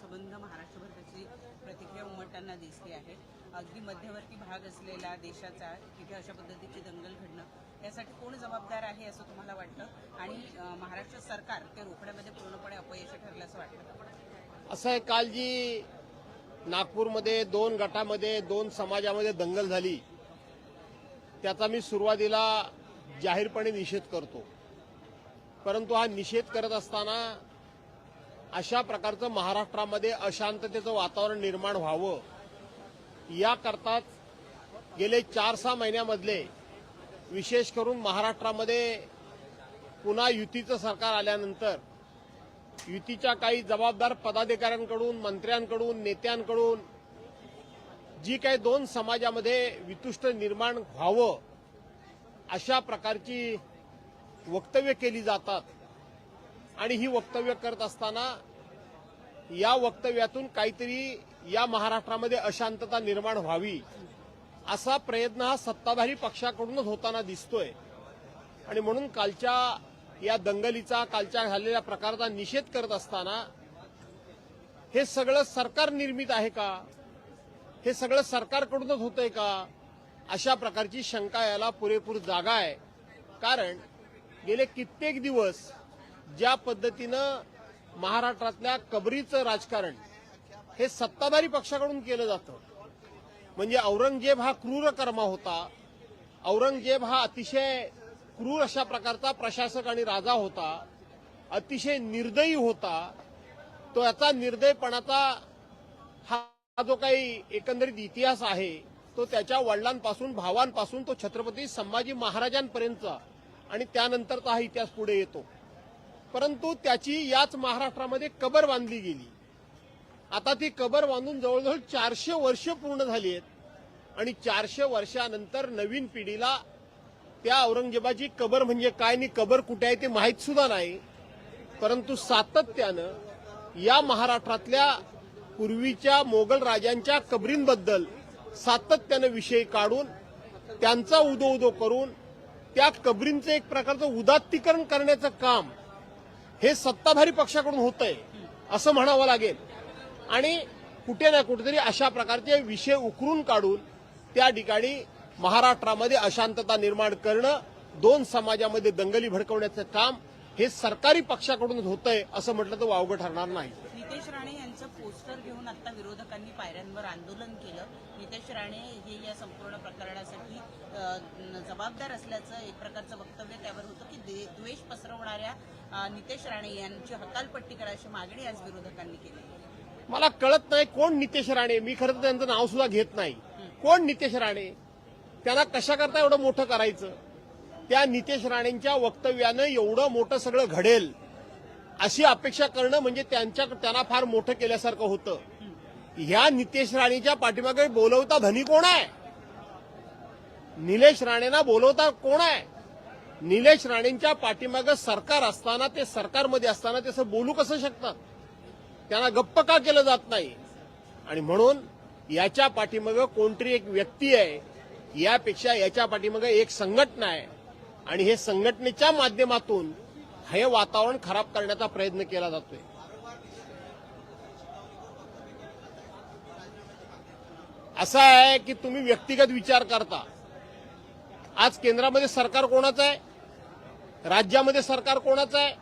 संबंध महाराष्ट्रभर त्याची प्रतिक्रिया उमटताना दिसते आहे? अगदी मध्यवर्ती भाग असलेला देशाचा तिथे अशा पद्धतीची दंगल घडणं यासाठी कोण जबाबदार आहे असं तुम्हाला वाटतं? आणि महाराष्ट्र सरकार ते रोखण्यामध्ये पूर्णपणे अपयशी ठरलं असं वाटतं? असं आहे काल जी नागपूरमध्ये दोन गटामध्ये दोन समाजामध्ये दंगल झाली त्याचा मी सुरुवातीला जाहीरपणे निषेध करतो. परंतु हा निषेध करत असताना अशा प्रकारचं महाराष्ट्रामध्ये अशांततेचं वातावरण निर्माण व्हावं. याकरताच गेले चार सहा महिन्यामधले विशेष करून महाराष्ट्रामध्ये पुन्हा युतीचं सरकार आल्यानंतर युतीच्या काही जबाबदार पदाधिकाऱ्यांकडून मंत्र्यांकडून नेत्यांकडून जी काही दोन समाजामध्ये वितुष्ट निर्माण व्हावं अशा प्रकारची वक्तव्य केली जातात. आणि ही वक्तव्य करत असताना या वक्तव्यातून काहीतरी या महाराष्ट्रामध्ये अशांतता निर्माण व्हावी असा प्रयत्न हा सत्ताधारी पक्षाकडूनच होताना दिसतोय. आणि म्हणून कालच्या या दंगलीचा कालच्या झालेल्या प्रकाराचा निषेध करत असताना हे सगळं सरकार निर्मित आहे का? हे सगळं सरकारकडूनच होतंय का? अशा प्रकारची शंका याला पुरेपूर जागा आहे. कारण गेले कित्येक दिवस ज्या पद्धतीनं महाराष्ट्रातल्या कबरीचं राजकारण हे सत्ताधारी पक्षाकडून केलं जातं. म्हणजे औरंगजेब हा क्रूर कर्मा होता. औरंगजेब हा अतिशय क्रूर अशा प्रकारचा प्रशासक आणि राजा होता. अतिशय निर्दयी होता. तो याचा निर्दयपणाचा हा जो काही एकंदरीत इतिहास आहे तो त्याच्या वडिलांपासून भावांपासून तो छत्रपती संभाजी महाराजांपर्यंतचा आणि त्यानंतरचा हा इतिहास पुढे येतो. परंतु त्याची याच महाराष्ट्रामध्ये कबर बांधली गेली. आता ती कबर बांधून जवळजवळ चारशे वर्ष पूर्ण झाली आहेत. आणि चारशे वर्षानंतर नवीन पिढीला त्या औरंगजेबाची कबर म्हणजे काय आणि कबर कुठे आहे ते माहीत सुद्धा नाही. परंतु सातत्यानं या महाराष्ट्रातल्या पूर्वीच्या मोगल राजांच्या कबरींबद्दल सातत्यानं विषय काढून त्यांचा उदो उदो करून त्या कबरींचं एक प्रकारचं उदात्तीकरण करण्याचं काम हे सत्ताधारी पक्षाकडून होतंय असं म्हणावं लागेल. आणि कुठे ना कुठेतरी अशा प्रकारचे विषय उकरून काढून त्या ठिकाणी महाराष्ट्रामध्ये अशांतता निर्माण करणं दोन समाजामध्ये दंगली भडकवण्याचं काम हे सरकारी पक्षाकडून आहे असं म्हटलं तर वावगं ठरणार नाही. नितेश राणे पोस्टर घेऊन आता विरोधकांनी पायऱ्यांवर आंदोलन केलं. नितेश राणे हे या संपूर्ण प्रकरणासाठी जबाबदार असल्याचं एक प्रकारचं वक्तव्य त्यावर होतं की दे- द्वेष पसरवणाऱ्या नितेश राणे यांची हकालपट्टी करायची मागणी आज विरोधकांनी केली. मला कळत नाही कोण नितेश राणे. मी खरं तर त्यांचं नाव सुद्धा घेत नाही. कोण नितेश राणे? त्यांना कशा करता एवढं मोठं करायचं? त्या नितेश राणेंच्या वक्तव्यानं एवढं मोठं सगळं घडेल. अशी अपेक्षा करणं म्हणजे त्यांच्या त्यांना फार मोठं केल्यासारखं होतं. ह्या नितेश राणेच्या पाठीमागे बोलवता धनी कोण आहे? निलेश राणेंना बोलवता कोण आहे? निलेश राणेंच्या पाठीमागं सरकार असताना ते सरकारमध्ये असताना ते असं बोलू कसं शकतात? त्यांना गप्प का केलं जात नाही? आणि म्हणून याच्या पाठीमागं कोणतरी एक व्यक्ती आहे यापेक्षा याच्या पाठीमागं एक संघटना आहे. आणि हे संघटनेच्या माध्यमातून हे वातावरण खराब करण्याचा प्रयत्न केला जातोय. असं आहे की तुम्ही व्यक्तिगत विचार करता. आज केंद्रामध्ये सरकार कोणाचं आहे? राज्यामध्ये सरकार कोणाचं आहे?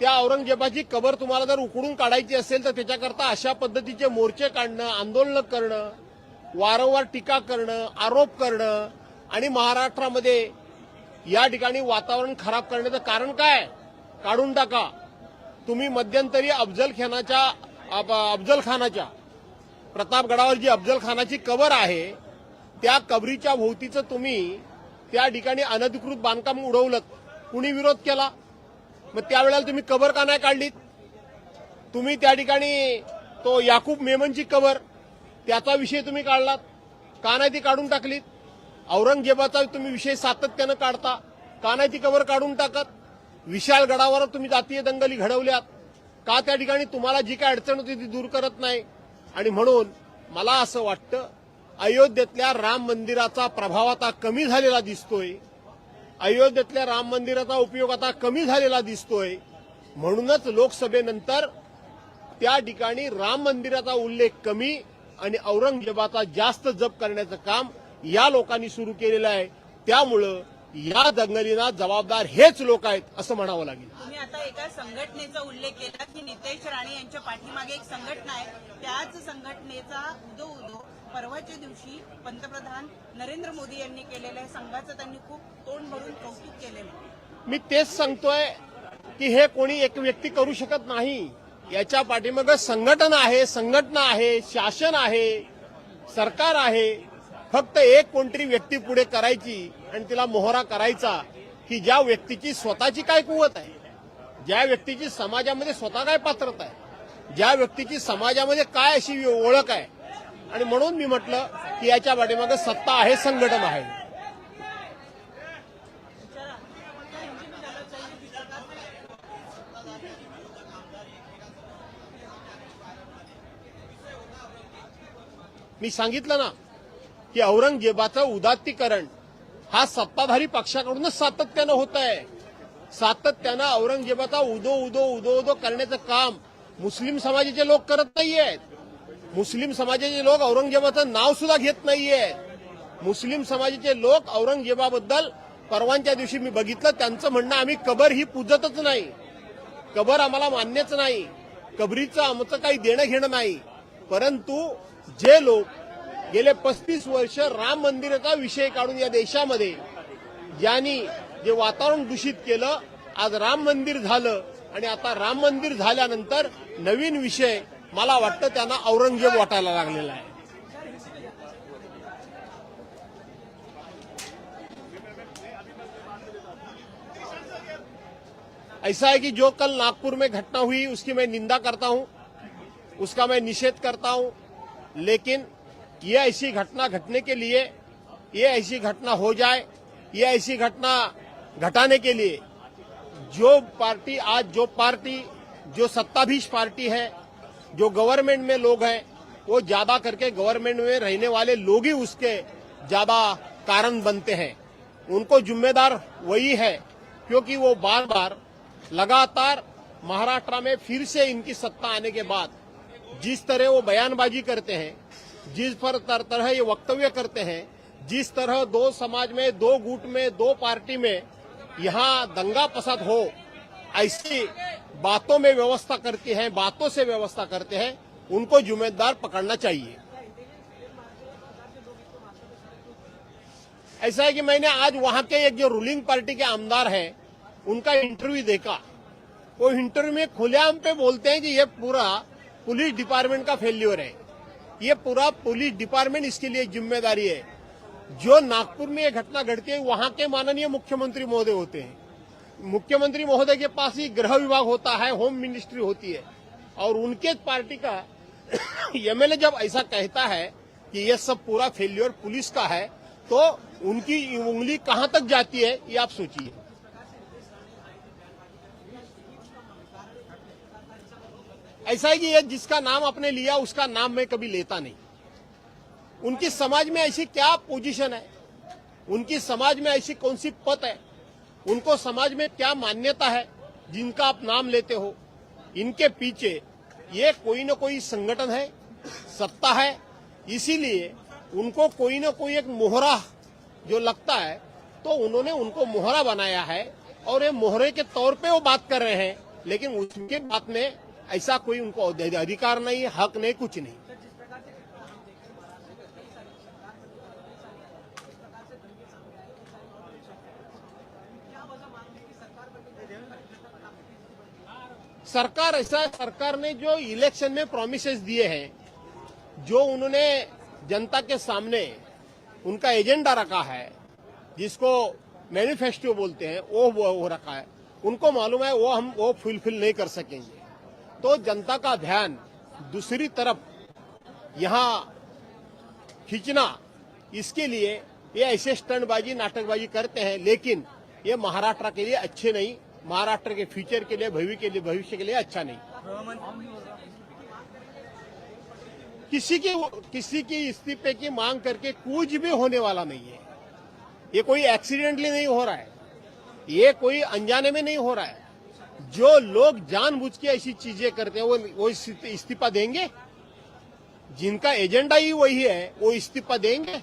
त्या औरंगजेबाची कबर तुम्हाला जर उकडून काढायची असेल तर त्याच्याकरता अशा पद्धतीचे मोर्चे काढणं आंदोलन करणं वारंवार टीका करणं आरोप करणं आणि महाराष्ट्रामध्ये या ठिकाणी वातावरण खराब करण्याचं कारण काय? काढून टाका. तुम्ही मध्यंतरी अफजल खानाच्या अफजल खानाच्या प्रतापगडावर जी अफजल खानाची कबर आहे त्या कबरीच्या भोवतीचं तुम्ही त्या ठिकाणी अनधिकृत बांधकाम उडवलं कुणी विरोध केला? मग त्यावेळेला तुम्ही कबर का नाही काढलीत? तुम्ही त्या ठिकाणी तो याकूब मेमनची कबर त्याचा विषय तुम्ही काढलात? का नाही ती काढून टाकलीत? औरंगजेबाचा तुम्ही विषय सातत्यानं काढता. का नाही ती कबर काढून टाकत? विशाल गडावर तुम्ही जातीय दंगली घडवल्यात. का त्या ठिकाणी तुम्हाला जी काय अडचण होती ती दूर करत नाही? आणि म्हणून मला असं वाटतं अयोध्येतल्या राम मंदिराचा प्रभाव आता कमी झालेला दिसतोय. अयोध्येतल्या राम मंदिराचा उपयोग आता कमी झालेला दिसतोय. म्हणूनच लोकसभेनंतर त्या ठिकाणी राम मंदिराचा उल्लेख कमी आणि औरंगजेबाचा जास्त जप करण्याचं काम या लोकांनी सुरू केलेलं आहे. त्यामुळं या दंगलींना जबाबदार हेच लोक आहेत असं म्हणावं लागेल. तुम्ही आता एका संघटनेचा उल्लेख केला की नितेश राणे यांच्या पाठीमागे एक संघटना आहे. त्याच संघटनेचा उदो उदो परवाच्या दिवशी पंतप्रधान नरेंद्र मोदी यांनी केलेल्या संघाचं त्यांनी खूप तोंड भरून कौतुक केलेलं आहे. मी तेच सांगतोय की हे कोणी एक व्यक्ती करू शकत नाही. याच्या पाठीमागं संघटना आहे संघटना आहे शासन आहे सरकार आहे. फक्त एक कोणतरी व्यक्ती पुढे करायची आणि तिला मोहरा करायचा की ज्या व्यक्तीची स्वतःची काय कुवत आहे ज्या व्यक्तीची समाजामध्ये स्वतः काय पात्रता आहे ज्या व्यक्तीची समाजामध्ये काय अशी ओळख आहे. आणि म्हणून मी म्हटलं की याच्या पाठीमागं सत्ता आहे संघटन आहे. मी सांगितलं ना की औरंगजेबाचं उदात्तीकरण हा सत्ताधारी पक्षाकडूनच सातत्यानं होत आहे. सातत्यानं औरंगजेबाचा उदो उदो उदो उदो करण्याचं काम मुस्लिम समाजाचे लोक करत नाहीयेत. मुस्लिम समाजाचे लोक औरंगजेबाचं नाव सुद्धा घेत नाहीयेत. मुस्लिम समाजाचे लोक औरंगजेबाबद्दल परवानच्या दिवशी मी बघितलं त्यांचं म्हणणं आम्ही कबर ही पूजतच नाही. कबर आम्हाला मान्यच नाही. कबरीचं आमचं काही देणं घेणं नाही. परंतु जे लोक गेले पस्तीस वर्ष राम मंदिराचा विषय काढून या देशामध्ये ज्यांनी जे वातावरण दूषित केलं आज राम मंदिर झालं आणि आता राम मंदिर झाल्यानंतर नवीन विषय मला वाटतं त्यांना औरंगजेब वाटायला लागलेला आहे. ऐसा है कि जो कल नागपुर में घटना हुई उसकी मैं निंदा करता हूं उसका मैं निषेध करता हूं लेकिन ये ऐसी घटना घटने के लिए, ये ऐसी घटना हो जाए, ये ऐसी घटना घटाने के लिए जो पार्टी, आज जो पार्टी, जो सत्ताधीश पार्टी है, जो गवर्नमेंट में लोग हैं, वो ज़्यादा करके गवर्नमेंट में रहने वाले लोग ही उसके ज़्यादा कारण बनते हैं। उनको जिम्मेदार वही है, क्योंकि वो बार बार लगातार महाराष्ट्र में फिर से इनकी सत्ता आने के बाद जिस तरह वो बयानबाजी करते हैं जिस पर तर, तरह ये वक्तव्य करते हैं, जिस तरह दो समाज में, दो गुट में, दो पार्टी में यहाँ दंगा पसद हो, ऐसी बातों में व्यवस्था करती हैं, बातों से व्यवस्था करते हैं, उनको जिम्मेदार पकड़ना चाहिए। ऐसा है कि मैंने आज वहाँ के एक जो रूलिंग पार्टी के आमदार हैं, उनका इंटरव्यू देखा। वो इंटरव्यू में खुलेआम पे बोलते हैं कि ये पूरा पुलिस डिपार्टमेंट का फेल्यूर है। ये पूरा पुलिस डिपार्टमेंट इसके लिए ज़िम्मेदारी है। जो नागपुर में ये घटना घटती है, वहाँ के माननीय मुख्यमंत्री महोदय होते हैं। मुख्यमंत्री महोदय के पास ही गृह विभाग होता है, होम मिनिस्ट्री होती है। और उनके पार्टी का एमएलए जब ऐसा कहता है कि ये सब पूरा फेल्यूर पुलिस का है तो उनकी उंगली कहाँ तक जाती है, ये आप सोचिए। ऐसा है कि जिसका नाम आपने लिया, उसका नाम मैं कभी लेता नहीं। उनकी समाज में ऐसी क्या पोजीशन है? उनकी समाज में ऐसी कौन सी पत है? उनको समाज में क्या मान्यता है जिनका आप नाम लेते हो? इनके पीछे ये कोई ना कोई संगठन है, सत्ता है। इसीलिए उनको कोई ना कोई एक मोहरा जो लगता है तो उन्होंने उनको मोहरा बनाया है। और ये मोहरे के तौर पे वो बात कर रहे हैं, लेकिन उसके बात में ऐसा कोई उनको अधिकार नहीं हक नहीं कुछ नहीं। सरकार ऐसा सरकार ने जो इलेक्शन में प्रोमिसेस दिए हैं जो उन्होंने जनता के सामने उनका एजेंडा रखा है जिसको मैनिफेस्टो बोलते हैं वो वो वो रखा है उनको मालूम है वो हम वो फुलफिल नहीं कर सकेंगे। तो जनता का ध्यान दूसरी तरफ़ यहाँ खींचना, इसके लिए ये ऐसे स्टंटबाजी, नाटकबाजी करते हैं, लेकिन ये महाराष्ट्र के लिए अच्छे नहीं, महाराष्ट्र के फ्यूचर के लिए, भविष्य के लिए, भविष्य के लिए अच्छा नहीं। किसी की किसी की इस्तीफे की मांग करके कुछ भी होने वाला नहीं है। ये कोई एक्सीडेंटली नहीं हो रहा है। ये कोई अनजाने में नहीं हो रहा है। जो लोग जानबूझ के ऐसी चीज़ें करते हैं, वो वो इस्तीफा देंगे? जिनका एजेंडा ही वही है, वो इस्तीफा देंगे?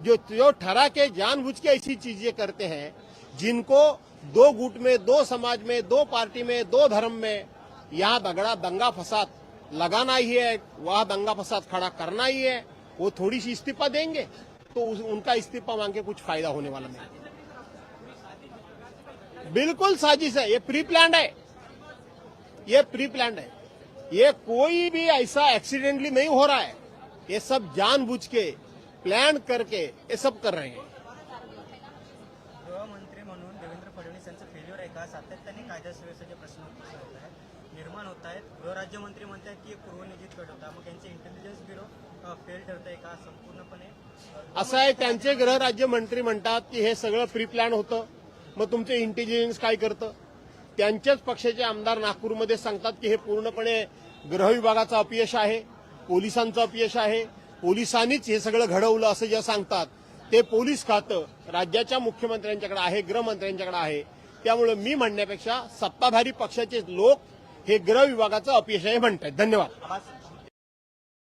जो जो ठहरा के जानबूझ के ऐसी चीज़ें करते हैं, जिनको दो गुट में, दो समाज में, दो पार्टी में, दो धर्म में, यहाँ दगड़ा दंगा फसाद लगाना ही है, वह दंगा फसाद खड़ा करना ही है, वो थोड़ी सी इस्तीफा देंगे? तो उनका इस्तीफा मांग के कुछ फ़ायदा होने वाला नहीं। बिल्कुल साजिश है। ये प्री प्लान है। ये प्री प्लान है। ये कोई भी ऐसा एक्सीडेंटली नहीं हो रहा है। ये सब जानबूझ के प्लान करके ये सब कर रहे हैं। गृहमंत्री म्हणून देवेंद्र फडणवीस यांचं फेल्युअर आहे का? सातत्याने कायदा सुव्यवस्थेचे प्रश्न उत्पन्न होत आहेत निर्माण होत आहेत. गृहराज्यमंत्री म्हणतात की हे पूर्वनियोजित गट होता. मग यांचे इंटेलिजन्स ब्युरो फेल ठरत आहे का? संपूर्णपणे असं आहे त्यांचे गृहराज्य मंत्री म्हणतात की हे सगळं प्री प्लॅन होतं. मग तुमचे इंटेलिजन्स काय करतं? त्यांच्याच पक्षाचे आमदार नागपूरमध्ये सांगतात की हे पूर्णपणे गृह विभागाचं अपयश आहे पोलिसांचं अपयश आहे. पोलिसांनीच हे सगळं घडवलं असं जे सांगतात ते पोलीस खातं राज्याच्या मुख्यमंत्र्यांच्याकडे आहे गृहमंत्र्यांच्याकडे आहे. त्यामुळे मी म्हणण्यापेक्षा सत्ताधारी पक्षाचे लोक हे गृह विभागाचं अपयश आहे म्हणतात धन्यवाद.